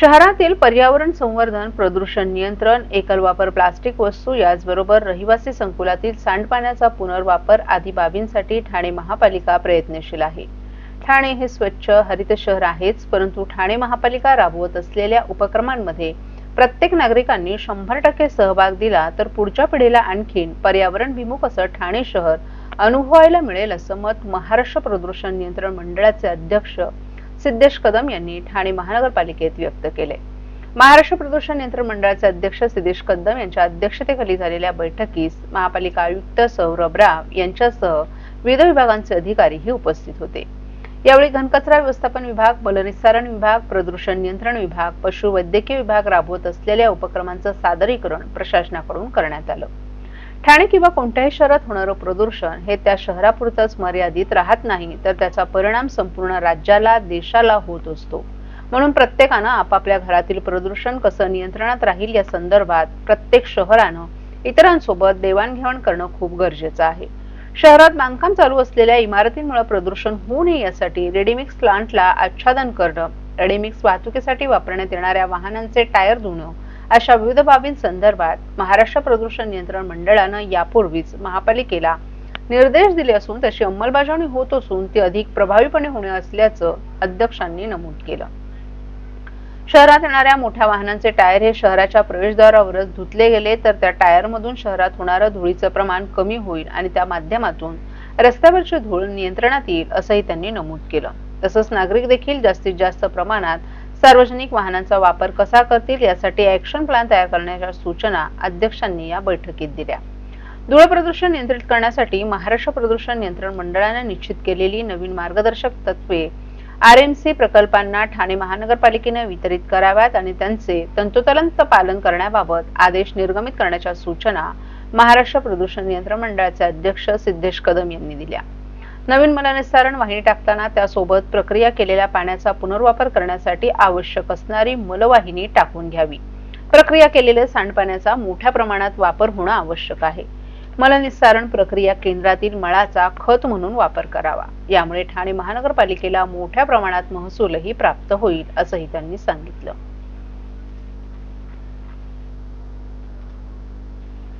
शहरातील पर्यावरण संवर्धन प्रदूषण नियंत्रण एकल वापर प्लास्टिक वस्तू याचबरोबर रहिवासी संकुलातील सांडपाण्याचा पुनर्वापर आदी बाबींसाठी ठाणे महापालिका प्रयत्नशील आहे. ठाणे हे स्वच्छ हरित शहर आहेच परंतु ठाणे महापालिका राबवत असलेल्या उपक्रमांमध्ये प्रत्येक नागरिकांनी शंभर टक्के सहभाग दिला तर पुढच्या पिढीला आणखीन पर्यावरण विमुख असं ठाणे शहर अनुभवायला मिळेल असं मत महाराष्ट्र प्रदूषण नियंत्रण मंडळाचे अध्यक्ष सिद्धेश कदम यांनी ठाणे महानगरपालिकेत व्यक्त केले. महाराष्ट्र प्रदूषण नियंत्रण मंडळाचे अध्यक्ष सिद्धेश कदम यांच्या अध्यक्षतेखाली झालेल्या बैठकीस महापालिका आयुक्त सौरभ राव यांच्यासह विविध विभागांचे अधिकारीही उपस्थित होते. यावेळी घनकचरा व्यवस्थापन विभाग मलनिस्सारण विभाग प्रदूषण नियंत्रण विभाग पशुवैद्यकीय विभाग राबवत असलेल्या उपक्रमांचं सादरीकरण प्रशासनाकडून करण्यात आलं. ठाणे किंवा कोणत्याही शहरात होणारं प्रदूषण हे त्या शहरापुरतंच मर्यादित राहत नाही तर त्याचा परिणाम संपूर्ण राज्याला देशाला होत असतो. म्हणून प्रत्येकानं आपापल्या घरातील प्रदूषण कसं नियंत्रणात राहील या संदर्भात प्रत्येक शहरानं इतरांसोबत देवाणघेवाण करणं खूप गरजेचं आहे. शहरात बांधकाम चालू असलेल्या इमारतींमुळे प्रदूषण होऊ नये यासाठी रेडीमिक्स प्लांटला आच्छादन करणं रेडीमिक्स वाहतुकीसाठी वापरण्यात येणाऱ्या वाहनांचे टायर धुणं अशा विविध बाबींसंदर्भात महाराष्ट्र प्रदूषण नियंत्रण मंडळानं यापूर्वीच महापालिकेला निर्देश दिले असून त्याची अंमलबजावणी होत असून ती अधिक प्रभावीपणे होणे असल्याचं अध्यक्षांनी नमूद केलं. शहरात येणाऱ्या मोठ्या वाहनांचे टायर हे शहराच्या प्रवेशद्वारावरच धुतले गेले तर त्या टायरमधून शहरात होणारं धुळीचं प्रमाण कमी होईल आणि त्या माध्यमातून रस्त्यावरची धूळ नियंत्रणात येईल असंही त्यांनी नमूद केलं. तसंच नागरिक देखील जास्तीत जास्त प्रमाणात सार्वजनिक वाहनांचा वापर कसा करतील यासाठी ऍक्शन प्लॅन तयार करण्याच्या सूचना अध्यक्षांनी या बैठकीत दिल्या. धूळ प्रदूषण नियंत्रित करण्यासाठी महाराष्ट्र प्रदूषण नियंत्रण मंडळाने निश्चित केलेली नवीन मार्गदर्शक तत्वे आर एम सी प्रकल्पांना ठाणे महानगरपालिकेने वितरित कराव्यात आणि त्यांचे तंतोतंत पालन करण्याबाबत आदेश निर्गमित करण्याच्या सूचना महाराष्ट्र प्रदूषण नियंत्रण मंडळाचे अध्यक्ष सिद्धेश कदम यांनी दिल्या. नवीन मलनिस्सारण वाहिनी टाकताना त्यासोबत प्रक्रिया केलेल्या पाण्याचा पुनर्वापर करण्यासाठी आवश्यक असणारी मलवाहिनी टाकून घ्यावी. प्रक्रिया केलेल्या सांडपाण्याचा मोठ्या प्रमाणात वापर होणं आवश्यक आहे. मलनिस्सारण प्रक्रिया केंद्रातील मळाचा खत म्हणून वापर करावा. यामुळे ठाणे महानगरपालिकेला मोठ्या प्रमाणात महसूलही प्राप्त होईल असंही त्यांनी सांगितलं.